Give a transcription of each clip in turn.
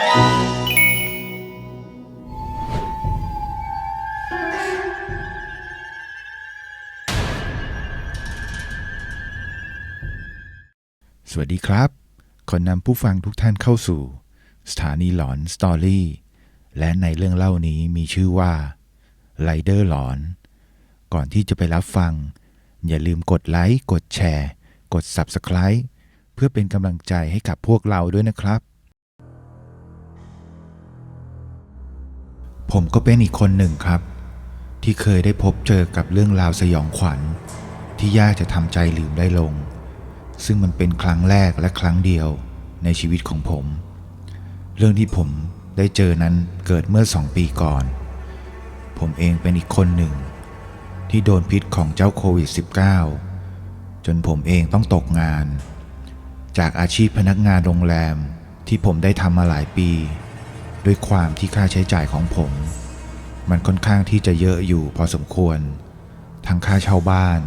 สวัสดีครับ ขอนำผู้ฟังทุกท่านเข้าสู่ สถานีหลอนสตอรี่ และในเรื่องเล่านี้มีชื่อว่าไ i เดอร์หลอน ก่อนที่จะไปรับฟัง อย่าลืมกดไลค์ กดแชร์ กด Subscribe เพื่อเป็นกำลังใจให้กับพวกเราด้วยนะครับ ผมก็เป็นอีกคนหนึ่งครับ ที่เคยได้พบเจอกับเรื่องราวสยองขวัญ ที่ยากจะทำใจลืมได้ลง ซึ่งมันเป็นครั้งแรกและครั้งเดียวในชีวิตของผม เรื่องที่ผมได้เจอนั้นเกิดเมื่อสองปีก่อน ผมเองเป็นอีกคนหนึ่ง ที่โดนพิษของเจ้าโควิด -19 จนผมเองต้องตกงาน จากอาชีพพนักงานโรงแรมที่ผมได้ทำมาหลายปี ด้วยความที่ค่าใช้จ่ายของผม มันค่อนข้างที่จะเยอะอยู่พอสมควร ทั้งค่าเช่าบ้าน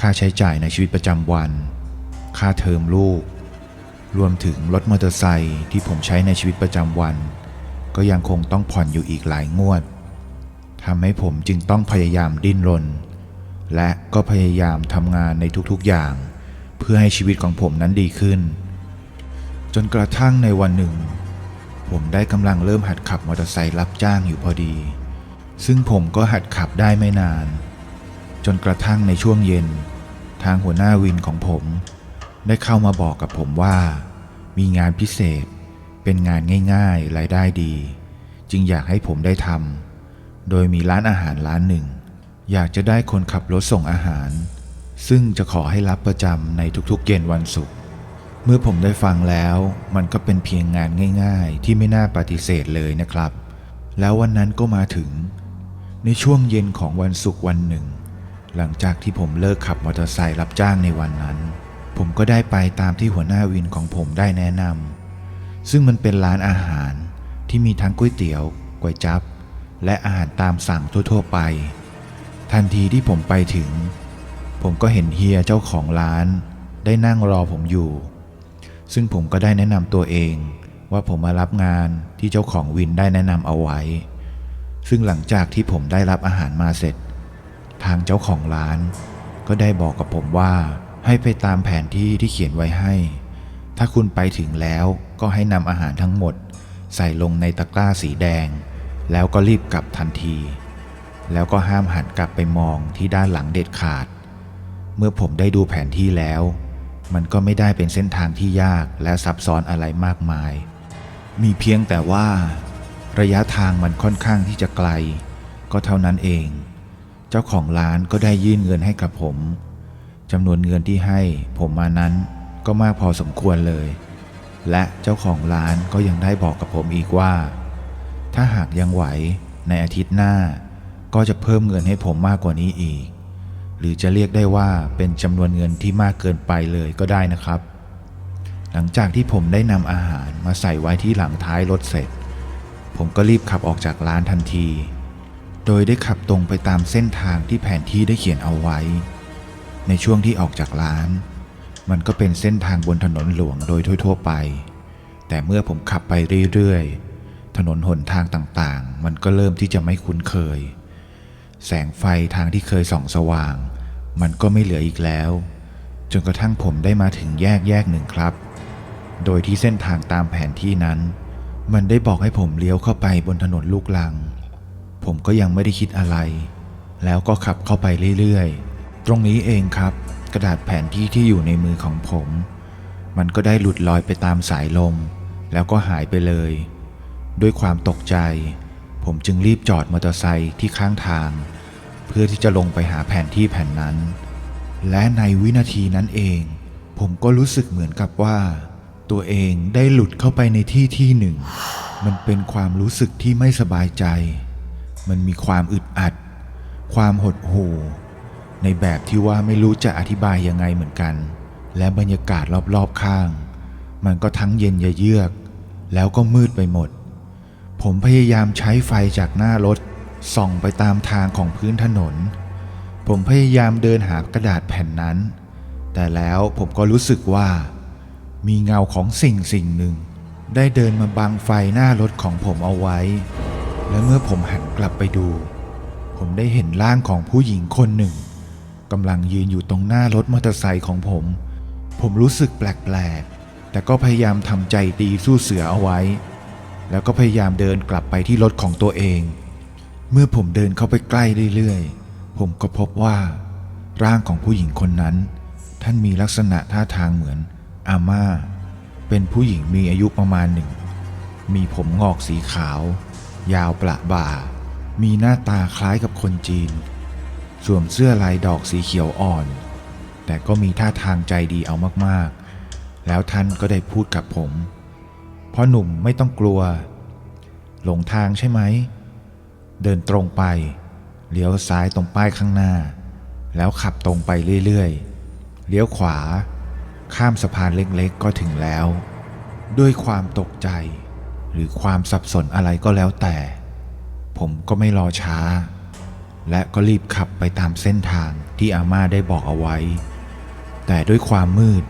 ค่าใช้จ่ายในชีวิตประจำวัน ค่าเทอมลูก รวมถึงรถมอเตอร์ไซค์ที่ผมใช้ในชีวิตประจำวัน ก็ยังคงต้องผ่อนอยู่อีกหลายงวดทำให้ผมจึงต้องพยายามดิ้นรน และก็พยายามทำงานในทุกๆอย่าง เพื่อให้ชีวิตของผมนั้นดีขึ้น จนกระทั่งในวันหนึ่ง ผมได้กำลังเริ่มหัดขับมอเตอร์ไซค์รับจ้างอยู่พอดี ซึ่งผมก็หัดขับได้ไม่นาน จนกระทั่งในช่วงเย็น ทางหัวหน้าวินของผม ได้เข้ามาบอกกับผมว่า มีงานพิเศษ เป็นงานง่ายๆรายได้ดี จึงอยากให้ผมได้ทำโดยมีร้านอาหารร้านหนึ่ง อยากจะได้คนขับรถส่งอาหาร ซึ่งจะขอให้รับประจำในทุกๆ เย็นวันศุกร์ เมื่อผมได้ฟังแล้วมันก็เป็นเพียงงานง่าย ๆ ที่ไม่น่าปฏิเสธเลยนะครับ แล้ววันนั้นก็มาถึง ในช่วงเย็นของวันศุกร์วันหนึ่ง หลังจากที่ผมเลิกขับมอเตอร์ไซค์รับจ้างในวันนั้น ผมก็ได้ไปตามที่หัวหน้าวินของผมได้แนะนำซึ่งมันเป็นร้านอาหารที่มีทั้งก๋วยเตี๋ยวก๋วยจั๊บและอาหารตามสั่งทั่วๆไป ทันทีที่ผมไปถึง ผมก็เห็นเฮียเจ้าของร้าน ได้นั่งรอผมอยู่ ซึ่งผมก็ได้แนะนำตัวเอง ว่าผมมารับงานที่เจ้าของวินได้แนะนำเอาไว้ ซึ่งหลังจากที่ผมได้รับอาหารมาเสร็จ ทางเจ้าของร้าน ก็ได้บอกกับผมว่า ให้ไปตามแผนที่ที่เขียนไว้ให้ ถ้าคุณไปถึงแล้วก็ให้นำอาหารทั้งหมด ใส่ลงในตะกร้าสีแดง แล้วก็รีบกลับทันที แล้วก็ห้ามหันกลับไปมองที่ด้านหลังเด็ดขาด เมื่อผมได้ดูแผนที่แล้ว มันก็ไม่ได้เป็นเส้นทางที่ยากและซับซ้อนอะไรมากมาย มีเพียงแต่ว่า ระยะทางมันค่อนข้างที่จะไกล ก็เท่านั้นเอง เจ้าของร้านก็ได้ยื่นเงินให้กับผมจำนวนเงินที่ให้ผมมานั้นก็มากพอสมควรเลย และเจ้าของร้านก็ยังได้บอกกับผมอีกว่า ถ้าหากยังไหวในอาทิตย์หน้าก็จะเพิ่มเงินให้ผมมากกว่านี้อีก หรือจะเรียกได้ว่าเป็นจำนวนเงินที่มากเกินไปเลยก็ได้นะครับ หลังจากที่ผมได้นำอาหารมาใส่ไว้ที่หลังท้ายรถเสร็จ ผมก็รีบขับออกจากร้านทันที โดยได้ขับตรงไปตามเส้นทางที่แผนที่ได้เขียนเอาไว้ ในช่วงที่ออกจากร้าน มันก็เป็นเส้นทางบนถนนหลวงโดยทั่วๆไป แต่เมื่อผมขับไปเรื่อยๆ ถนนหนทางต่างๆ มันก็เริ่มที่จะไม่คุ้นเคย แสงไฟทางที่เคยส่องสว่าง มันก็ไม่เหลืออีกแล้ว จนกระทั่งผมได้มาถึงแยกแยกหนึ่งครับ โดยที่เส้นทางตามแผนที่นั้น มันได้บอกให้ผมเลี้ยวเข้าไปบนถนนลูกลัง ผมก็ยังไม่ได้คิดอะไร แล้วก็ขับเข้าไปเรื่อยๆ ตรงนี้เองครับ กระดาษแผนที่ที่อยู่ในมือของผม มันก็ได้หลุดลอยไปตามสายลม แล้วก็หายไปเลย ด้วยความตกใจ ผมจึงรีบจอดมอเตอร์ไซค์ที่ข้างทาง พื่อที่จะลงไปหาแผนที่แผ่นนั้น และในวินาทีนั้นเอง ผมก็รู้สึกเหมือนกับว่า ตัวเองได้หลุดเข้าไปในที่ที่หนึ่ง มันเป็นความรู้สึกที่ไม่สบายใจ มันมีความอึดอัด ความหดหู่ ในแบบที่ว่าไม่รู้จะอธิบายยังไงเหมือนกัน และบรรยากาศรอบๆข้าง มันก็ทั้งเย็นยะเยือก แล้วก็มืดไปหมด ผมพยายามใช้ไฟจากหน้ารถ ส่องไปตามทางของพื้นถนน ผมพยายามเดินหากระดาษแผ่นนั้น แต่แล้วผมก็รู้สึกว่า มีเงาของสิ่งสิ่งหนึ่ง ได้เดินมาบังไฟหน้ารถของผมเอาไว้ และเมื่อผมหันกลับไปดู ผมได้เห็นร่างของผู้หญิงคนหนึ่งกำลังยืนอยู่ตรงหน้ารถมอเตอร์ไซค์ของผม ผมรู้สึกแปลกๆ แต่ก็พยายามทำใจดีสู้เสือเอาไว้ แล้วก็พยายามเดินกลับไปที่รถของตัวเอง เมื่อผมเดินเข้าไปใกล้เรื่อยๆ ผมก็พบว่า ร่างของผู้หญิงคนนั้น ท่านมีลักษณะท่าทางเหมือนอาม่า เป็นผู้หญิงมีอายุประมาณหนึ่ง มีผมงอกสีขาว ยาวประบ่า มีหน้าตาคล้ายกับคนจีน สวมเสื้อลายดอกสีเขียวอ่อน แต่ก็มีท่าทางใจดีเอามากๆ แล้วท่านก็ได้พูดกับผมพ่อหนุ่มไม่ต้องกลัว หลงทางใช่ไหม เดินตรงไป เลี้ยวซ้ายตรงป้ายข้างหน้า แล้วขับตรงไปเรื่อยๆ เลี้ยวขวา ข้ามสะพานเล็กๆก็ถึงแล้ว ด้วยความตกใจ หรือความสับสนอะไรก็แล้วแต่ ผมก็ไม่รอช้า และก็รีบขับไปตามเส้นทางที่อาม่าได้บอกเอาไว้ แต่ด้วยความมืด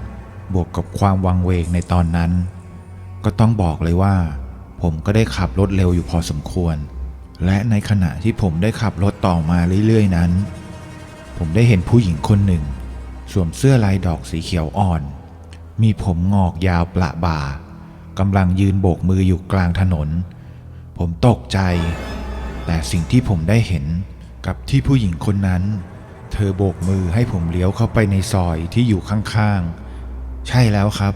บวกกับความวังเวงในตอนนั้น ก็ต้องบอกเลยว่า ผมก็ได้ขับรถเร็วอยู่พอสมควร และในขณะที่ผมได้ขับรถต่อมาเรื่อยๆนั้น ผมได้เห็นผู้หญิงคนหนึ่ง สวมเสื้อลายดอกสีเขียวอ่อน มีผมงอกยาวประบ่ากำลังยืนโบกมืออยู่กลางถนน ผมตกใจ แต่สิ่งที่ผมได้เห็นกับที่ผู้หญิงคนนั้น เธอโบกมือให้ผมเลี้ยวเข้าไปในซอยที่อยู่ข้างๆ ใช่แล้วครับ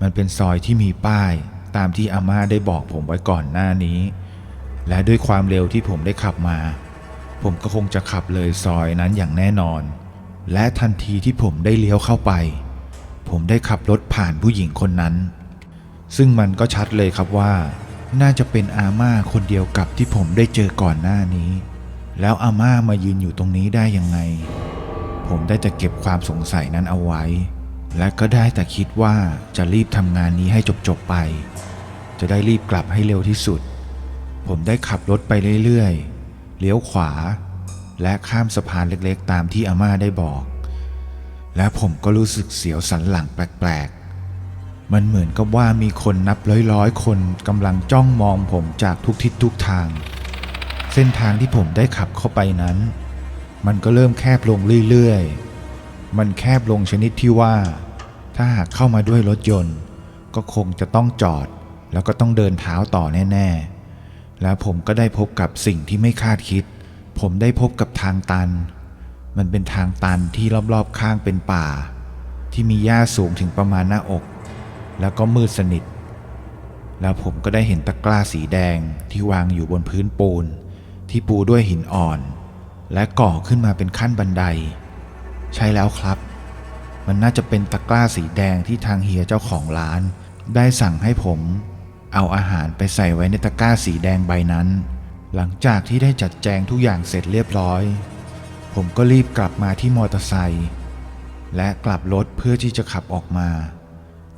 มันเป็นซอยที่มีป้ายตามที่อาม่าได้บอกผมไว้ก่อนหน้านี้ และด้วยความเร็วที่ผมได้ขับมา ผมก็คงจะขับเลยซอยนั้นอย่างแน่นอน และทันทีที่ผมได้เลี้ยวเข้าไป ผมได้ขับรถผ่านผู้หญิงคนนั้น ซึ่งมันก็ชัดเลยครับว่า น่าจะเป็นอาม่าคนเดียวกับที่ผมได้เจอก่อนหน้านี้ แล้วอาม่ามายืนอยู่ตรงนี้ได้ยังไง ผมได้แต่เก็บความสงสัยนั้นเอาไว้ และก็ได้แต่คิดว่าจะรีบทำงานนี้ให้จบๆไป จะได้รีบกลับให้เร็วที่สุด ผมได้ขับรถไปเรื่อยๆ เลี้ยวขวา และข้ามสะพานเล็กๆ ตามที่อาม่าได้บอก และผมก็รู้สึกเสียวสันหลังแปลกๆ มันเหมือนกับว่ามีคนนับร้อยๆ คนกำลังจ้องมองผมจากทุกทิศทุกทาง เส้นทางที่ผมได้ขับเข้าไปนั้น มันก็เริ่มแคบลงเรื่อยๆ มันแคบลงชนิดที่ว่า ถ้าหากเข้ามาด้วยรถยนต์ ก็คงจะต้องจอด แล้วก็ต้องเดินเท้าต่อแน่ ๆ แล้วผมก็ได้พบกับสิ่งที่ไม่คาดคิด ผมได้พบกับทางตัน มันเป็นทางตันที่รอบๆข้างเป็นป่า ที่มีหญ้าสูงถึงประมาณหน้าอก แล้วก็มืดสนิท แล้วผมก็ได้เห็นตะกร้าสีแดงที่วางอยู่บนพื้นปูน ที่ปูด้วยหินอ่อน และก่อขึ้นมาเป็นขั้นบันได ใช่แล้วครับ มันน่าจะเป็นตะกร้าสีแดงที่ทางเฮียเจ้าของร้าน ได้สั่งให้ผม เอาอาหารไปใส่ไว้ในตะกร้าสีแดงใบนั้น หลังจากที่ได้จัดแจงทุกอย่างเสร็จเรียบร้อย ผมก็รีบกลับมาที่มอเตอร์ไซค์และกลับรถเพื่อที่จะขับออกมา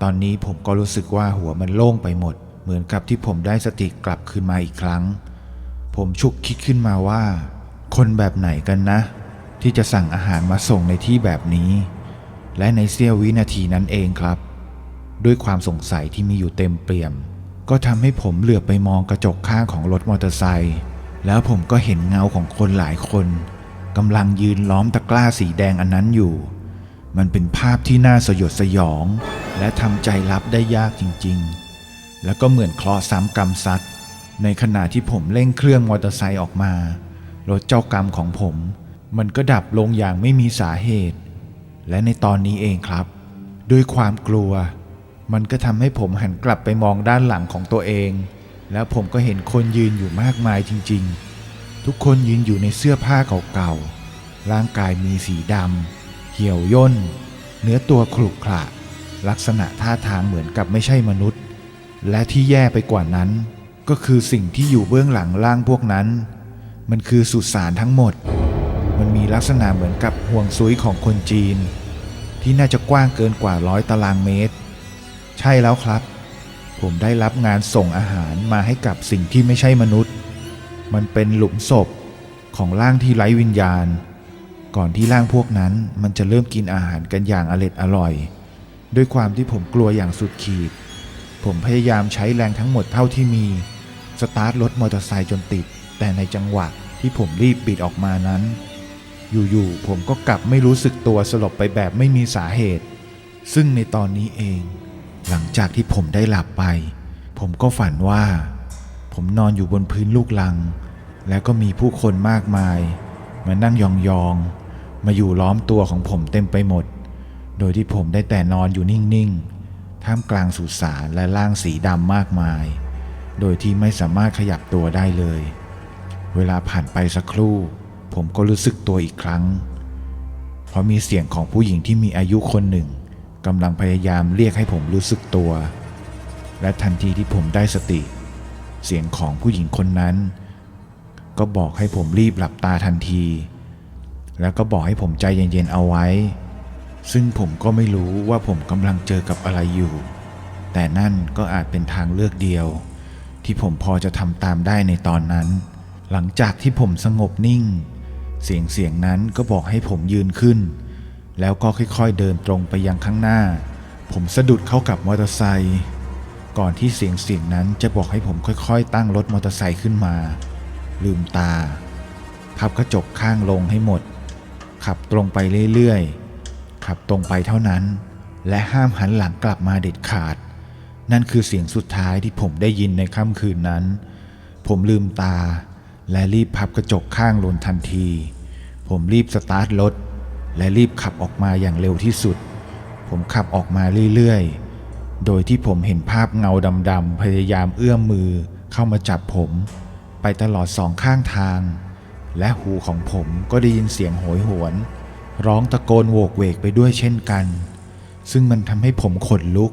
ตอนนี้ผมก็รู้สึกว่าหัวมันโล่งไปหมด เหมือนกับที่ผมได้สติกลับคืนมาอีกครั้ง ผมฉุกคิดขึ้นมาว่า คนแบบไหนกันนะ ที่จะสั่งอาหารมาส่งในที่แบบนี้ และในเสี้ยววินาทีนั้นเองครับ ด้วยความสงสัยที่มีอยู่เต็มเปี่ยม ก็ทำให้ผมเหลือบไปมองกระจกข้างของรถมอเตอร์ไซค์แล้วผมก็เห็นเงาของคนหลายคนกำลังยืนล้อมตะกร้าสีแดงอันนั้นอยู่ มันเป็นภาพที่น่าสยดสยอง และทำใจรับได้ยากจริง ๆ แล้วก็เหมือนเคราะห์ซ้ำกรรมซัดในขณะที่ผมเร่งเครื่องมอเตอร์ไซค์ออกมา รถเจ้ากรรมของผม มันก็ดับลงอย่างไม่มีสาเหตุ และในตอนนี้เองครับ ด้วยความกลัว มันก็ทำให้ผมหันกลับไปมองด้านหลังของตัวเอง แล้วผมก็เห็นคนยืนอยู่มากมายจริงๆ ทุกคนยืนอยู่ในเสื้อผ้าเก่าๆ ร่างกายมีสีดำเหี่ยวย่น เนื้อตัวขรุขระ ลักษณะท่าทางเหมือนกับไม่ใช่มนุษย์ และที่แย่ไปกว่านั้น ก็คือสิ่งที่อยู่เบื้องหลังร่างพวกนั้น มันคือสุสานทั้งหมด มันมีลักษณะเหมือนกับห่วงซุยของคนจีน ที่น่าจะกว้างเกินกว่าร้อยตารางเมตร ใช่แล้วครับ ผมได้รับงานส่งอาหารมาให้กับสิ่งที่ไม่ใช่มนุษย์ มันเป็นหลุมศพของร่างที่ไร้วิญญาณ ก่อนที่ร่างพวกนั้นมันจะเริ่มกินอาหารกันอย่างอร็ดอร่อย ด้วยความที่ผมกลัวอย่างสุดขีด ผมพยายามใช้แรงทั้งหมดเท่าที่มี สตาร์ทรถมอเตอร์ไซค์จนติด แต่ในจังหวะที่ผมรีบบิดออกมานั้น อยู่ๆผมก็กลับไม่รู้สึกตัวสลบไปแบบไม่มีสาเหตุ ซึ่งในตอนนี้เอง หลังจากที่ผมได้หลับไป ผมก็ฝันว่า ผมนอนอยู่บนพื้นลูกลัง แล้วก็มีผู้คนมากมาย มานั่งยองๆ มาอยู่ล้อมตัวของผมเต็มไปหมด โดยที่ผมได้แต่นอนอยู่นิ่งๆ ท่ามกลางสุสานและร่างสีดำมากมาย โดยที่ไม่สามารถขยับตัวได้เลย เวลาผ่านไปสักครู่ ผมก็รู้สึกตัวอีกครั้ง เพราะมีเสียงของผู้หญิงที่มีอายุคนหนึ่ง กำลังพยายามเรียกให้ผมรู้สึกตัว และทันทีที่ผมได้สติ เสียงของผู้หญิงคนนั้น ก็บอกให้ผมรีบหลับตาทันที แล้วก็บอกให้ผมใจเย็นๆเอาไว้ ซึ่งผมก็ไม่รู้ว่าผมกำลังเจอกับอะไรอยู่ แต่นั่นก็อาจเป็นทางเลือกเดียว ที่ผมพอจะทำตามได้ในตอนนั้น หลังจากที่ผมสงบนิ่ง เสียงเสียงนั้นก็บอกให้ผมยืนขึ้น แล้วก็ค่อยๆเดินตรงไปยังข้างหน้า ผมสะดุดเข้ากับมอเตอร์ไซค์ก่อนที่เสียงเสียงนั้นจะบอกให้ผมค่อยๆ ตั้งรถมอเตอร์ไซค์ขึ้นมา ลืมตา พับกระจกข้างลงให้หมด ขับตรงไปเรื่อยๆ ขับตรงไปเท่านั้น และห้ามหันหลังกลับมาเด็ดขาด นั่นคือเสียงสุดท้ายที่ผมได้ยินในค่ำคืนนั้น ผมลืมตา และรีบพับกระจกข้างลงทันที ผมรีบสตาร์ทรถ และรีบขับออกมาอย่างเร็วที่สุด ผมขับออกมาเรื่อยๆ โดยที่ผมเห็นภาพเงาดำๆพยายามเอื้อมมือเข้ามาจับผม ไปตลอดสองข้างทาง และหูของผมก็ได้ยินเสียงโหยหวน ร้องตะโกนโวกเวกไปด้วยเช่นกัน ซึ่งมันทำให้ผมขนลุก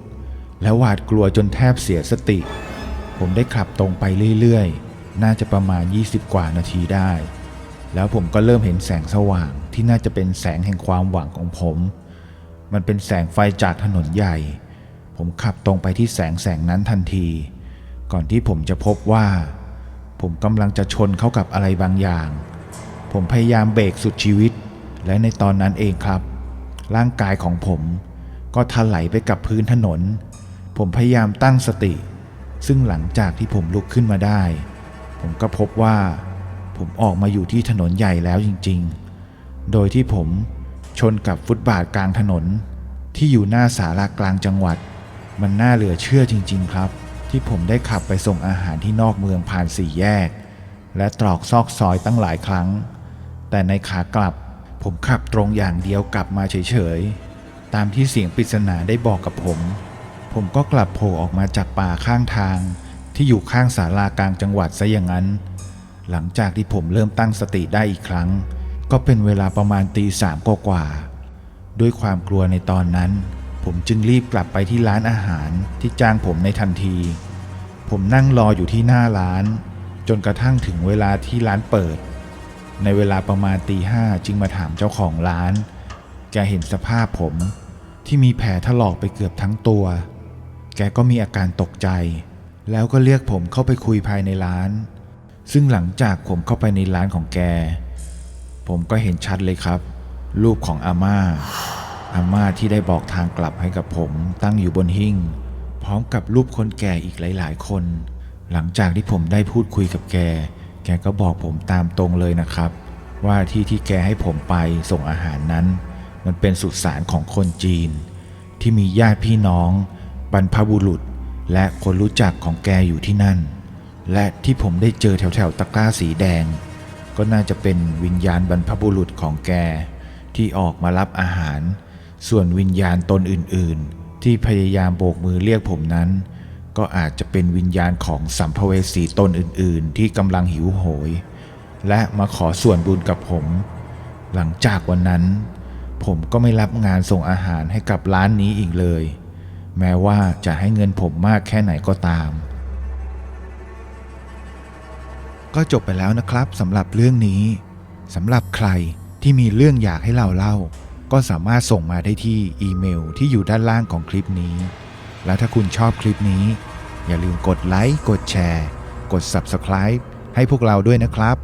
และหวาดกลัวจนแทบเสียสติ ผมได้ขับตรงไปเรื่อยๆ น่าจะประมาณ 20 กว่านาทีได้ แล้วผมก็เริ่มเห็นแสงสว่างที่น่าจะเป็นแสงแห่งความหวังของผม มันเป็นแสงไฟจากถนนใหญ่ ผมขับตรงไปที่แสงแสงนั้นทันที ก่อนที่ผมจะพบว่า ผมกำลังจะชนเข้ากับอะไรบางอย่าง ผมพยายามเบรกสุดชีวิต และในตอนนั้นเองครับ ร่างกายของผม ก็ถลายไปกับพื้นถนน ผมพยายามตั้งสติ ซึ่งหลังจากที่ผมลุกขึ้นมาได้ ผมก็พบว่า ผมออกมาอยู่ที่ถนนใหญ่แล้วจริงๆ โดยที่ผมชนกับฟุตบาทกลางถนน ที่อยู่หน้าศาลากลางจังหวัด มันน่าเหลือเชื่อจริง ๆ ครับ ที่ผมได้ขับไปส่งอาหารที่นอกเมืองผ่านสี่แยก และตรอกซอกซอยตั้งหลายครั้ง แต่ในขากลับ ผมขับตรงอย่างเดียวกลับมาเฉยๆ ตามที่เสียงปริศนาได้บอกกับผม ผมก็กลับโผล่ออกมาจากป่าข้างทางที่อยู่ข้างศาลากลางจังหวัดซะอย่างนั้น หลังจากที่ผมเริ่มตั้งสติได้อีกครั้ง ก็เป็นเวลาประมาณตีสามกว่าๆด้วยความกลัวในตอนนั้น ผมจึงรีบกลับไปที่ร้านอาหารที่จ้างผมในทันที ผมนั่งรออยู่ที่หน้าร้าน จนกระทั่งถึงเวลาที่ร้านเปิด ในเวลาประมาณตีห้าจึงมาถามเจ้าของร้าน แกเห็นสภาพผมที่มีแผลถลอกไปเกือบทั้งตัว แกก็มีอาการตกใจ แล้วก็เรียกผมเข้าไปคุยภายในร้าน ซึ่งหลังจากผมเข้าไปในร้านของแก ผมก็เห็นชัดเลยครับ รูปของอาม่า อาม่าที่ได้บอกทางกลับให้กับผมตั้งอยู่บนหิ้ง พร้อมกับรูปคนแก่อีกหลาย ๆ คน หลังจากที่ผมได้พูดคุยกับแก แกก็บอกผมตามตรงเลยนะครับ ว่าที่ที่แกให้ผมไปส่งอาหารนั้น มันเป็นสุสานของคนจีน ที่มีญาติพี่น้อง บรรพบุรุษ และคนรู้จักของแกอยู่ที่นั่น และที่ผมได้เจอแถวๆตะกร้าสีแดง ก็น่าจะเป็นวิญญาณบรรพบุรุษของแก ที่ออกมารับอาหาร ส่วนวิญญาณตนอื่น ๆ ที่พยายามโบกมือเรียกผมนั้น ก็อาจจะเป็นวิญญาณของสัมภเวสีตนอื่น ๆ ที่กำลังหิวโหย และมาขอส่วนบุญกับผม หลังจากวันนั้น ผมก็ไม่รับงานส่งอาหารให้กับร้านนี้อีกเลย แม้ว่าจะให้เงินผมมากแค่ไหนก็ตาม ก็จบไปแล้วนะครับสำหรับเรื่องนี้สำหรับใครที่มีเรื่องอยากให้เราเล่า ก็สามารถส่งมาได้ที่อีเมลที่อยู่ด้านล่างของคลิปนี้ และถ้าคุณชอบคลิปนี้ อย่าลืมกดไลค์กดแชร์ กด Subscribe ให้พวกเราด้วยนะครับ